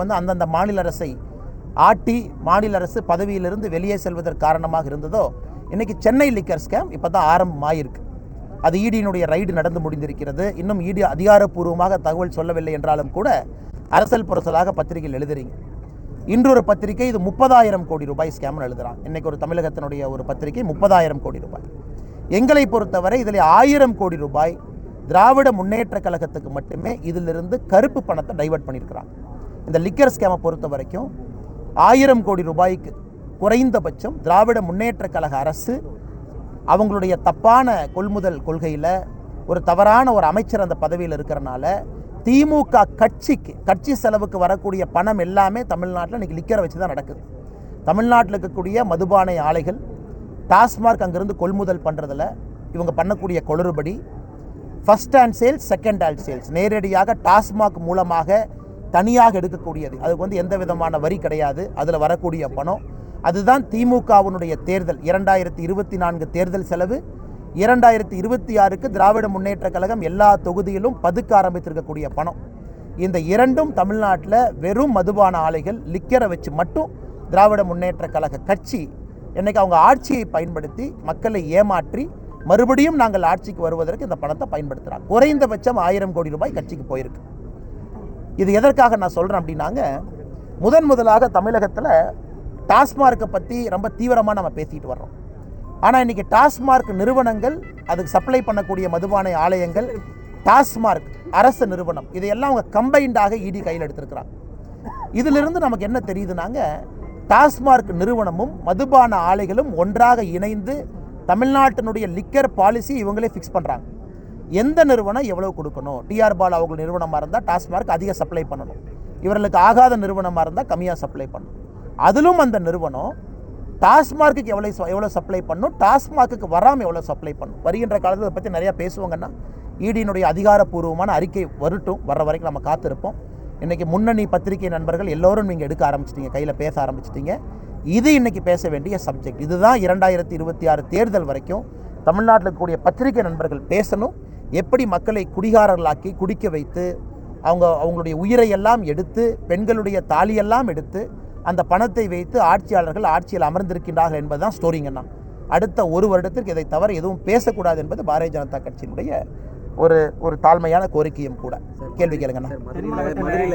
வந்து அந்தந்த மாநில அரசை ஆட்டி மாநில அரசு பதவியிலிருந்து வெளியே செல்வதற்கு காரணமாக இருந்ததோ இன்றைக்கி சென்னை லிக்கர் ஸ்கேம் இப்போ தான் ஆரம்பமாயிருக்கு. அது ஈடியினுடைய ரைடு நடந்து முடிந்திருக்கிறது. இன்னும் ஈடி அதிகாரப்பூர்வமாக தகவல் சொல்லவில்லை என்றாலும் கூட அரசல் புரசலாக பத்திரிகையில் எழுதுறீங்க. இன்றொரு பத்திரிகை இது முப்பதாயிரம் கோடி ரூபாய் ஸ்கேம்னு எழுதுகிறான் இன்றைக்கி ஒரு தமிழகத்தினுடைய ஒரு பத்திரிகை முப்பதாயிரம் கோடி ரூபாய். எங்களை பொறுத்தவரை இதில் ஆயிரம் கோடி ரூபாய் திராவிட முன்னேற்ற கழகத்துக்கு மட்டுமே இதிலிருந்து கருப்பு பணத்தை டைவெர்ட் பண்ணியிருக்கிறாங்க இந்த லிக்கர் ஸ்கேமை பொறுத்த வரைக்கும் ஆயிரம் கோடி ரூபாய்க்கு குறைந்தபட்சம் திராவிட முன்னேற்ற கழக அரசு அவங்களுடைய தப்பான கொள்முதல் கொள்கையில் ஒரு தவறான ஒரு அமைச்சர் அந்த பதவியில் இருக்கிறனால திமுக கட்சிக்கு கட்சி செலவுக்கு வரக்கூடிய பணம் எல்லாமே தமிழ்நாட்டில் இன்றைக்கி லிக்கரை வச்சு தான் நடக்குது. தமிழ்நாட்டில் இருக்கக்கூடிய மதுபானை ஆலைகள் டாஸ்மார்க் அங்கேருந்து கொள்முதல் பண்ணுறதில் இவங்க பண்ணக்கூடிய கொளறுபடி first hand sales second hand sales நேரடியாக டாஸ்மாக் மூலமாக தனியாக எடுக்கக்கூடியது. அதுக்கு வந்து எந்த விதமான வரி கிடையாது. அதில் வரக்கூடிய பணம். அதுதான் திமுகவினுடைய தேர்தல். இரண்டாயிரத்தி இருபத்தி நான்கு தேர்தல் செலவு. இரண்டாயிரத்தி இருபத்தி ஆறுக்கு திராவிட முன்னேற்ற கழகம் எல்லா தொகுதியிலும் பதுக்க ஆரம்பித்திருக்கக்கூடிய பணம். இந்த இரண்டும் தமிழ்நாட்டில் வெறும் மதுபான ஆலைகள் லிக்கரை வச்சு மட்டும் திராவிட முன்னேற்ற கழக கட்சி என்றைக்கு அவங்க ஆட்சியை பயன்படுத்தி மக்களை ஏமாற்றி மறுபடியும் நாங்கள் ஆட்சிக்கு வருவதற்கு இந்த பணத்தை பயன்படுத்துகிறாங்க குறைந்தபட்சம் ஆயிரம் கோடி ரூபாய் கட்சிக்கு போயிருக்கு. இது எதற்காக நான் சொல்கிறேன் அப்படின்னாங்க முதன் முதலாக தமிழகத்தில் டாஸ்மார்க்கை பற்றி ரொம்ப தீவிரமாக நம்ம பேசிட்டு வர்றோம். ஆனால் இன்றைக்கி டாஸ்மார்க் நிறுவனங்கள் அதுக்கு சப்ளை பண்ணக்கூடிய மதுபானை ஆலயங்கள் டாஸ்மார்க் அரசு நிறுவனம் இதையெல்லாம் அவங்க கம்பைண்டாக இடி கையில் எடுத்திருக்கிறாங்க. இதிலிருந்து நமக்கு என்ன தெரியுதுனாங்க டாஸ்மார்க் நிறுவனமும் மதுபான ஆலைகளும் ஒன்றாக இணைந்து தமிழ்நாட்டினுடைய லிக்கர் பாலிசி இவங்களே ஃபிக்ஸ் பண்ணுறாங்க எந்த நிறுவனம் எவ்வளவு கொடுக்கணும்? டிஆர் பால் அவங்க நிறுவனமாக இருந்தால் டாஸ்மார்க் அதிக சப்ளை பண்ணணும். இவர்களுக்கு ஆகாத நிறுவனமாக இருந்தால் கம்மியாக சப்ளை பண்ணணும். அதிலும் அந்த நிறுவனம் டாஸ்மார்க்குக்கு எவ்வளோ எவ்வளோ சப்ளை பண்ணும்? டாஸ்மார்க்குக்கு வராமல் எவ்வளோ சப்ளை பண்ணும்? வருகின்ற காலத்தில் இதை பற்றி நிறையா பேசுவாங்கன்னா ஈடியினுடைய அதிகாரப்பூர்வமான அறிக்கை வரட்டும். வர்ற வரைக்கும் நம்ம காத்திருப்போம். இன்றைக்கி முன்னணி பத்திரிகை நண்பர்கள் எல்லோரும் நீங்கள் எடுக்க ஆரம்பிச்சிட்டீங்க. கையில் பேச ஆரம்பிச்சிட்டீங்க. இது இன்றைக்கி பேச வேண்டிய சப்ஜெக்ட் இதுதான் இரண்டாயிரத்தி இருபத்தி ஆறு தேர்தல் வரைக்கும் தமிழ்நாட்டில் இருக்கக்கூடிய பத்திரிகை நண்பர்கள் பேசணும். எப்படி மக்களை குடிகாரர்களாக்கி குடிக்க வைத்து அவங்க அவங்களுடைய உயிரை எல்லாம் எடுத்து பெண்களுடைய தாலியெல்லாம் எடுத்து அந்த பணத்தை வைத்து ஆட்சியாளர்கள் ஆட்சியில் அமர்ந்திருக்கின்றார்கள் என்பதுதான் ஸ்டோரிங்கண்ணா அடுத்த ஒரு வருடத்திற்கு இதை தவிர எதுவும் பேசக்கூடாது என்பது பாரதிய ஜனதா கட்சியினுடைய ஒரு ஒரு தாழ்மையான கோரிக்கையும் கூட. கேள்வி கேளுங்கண்ணா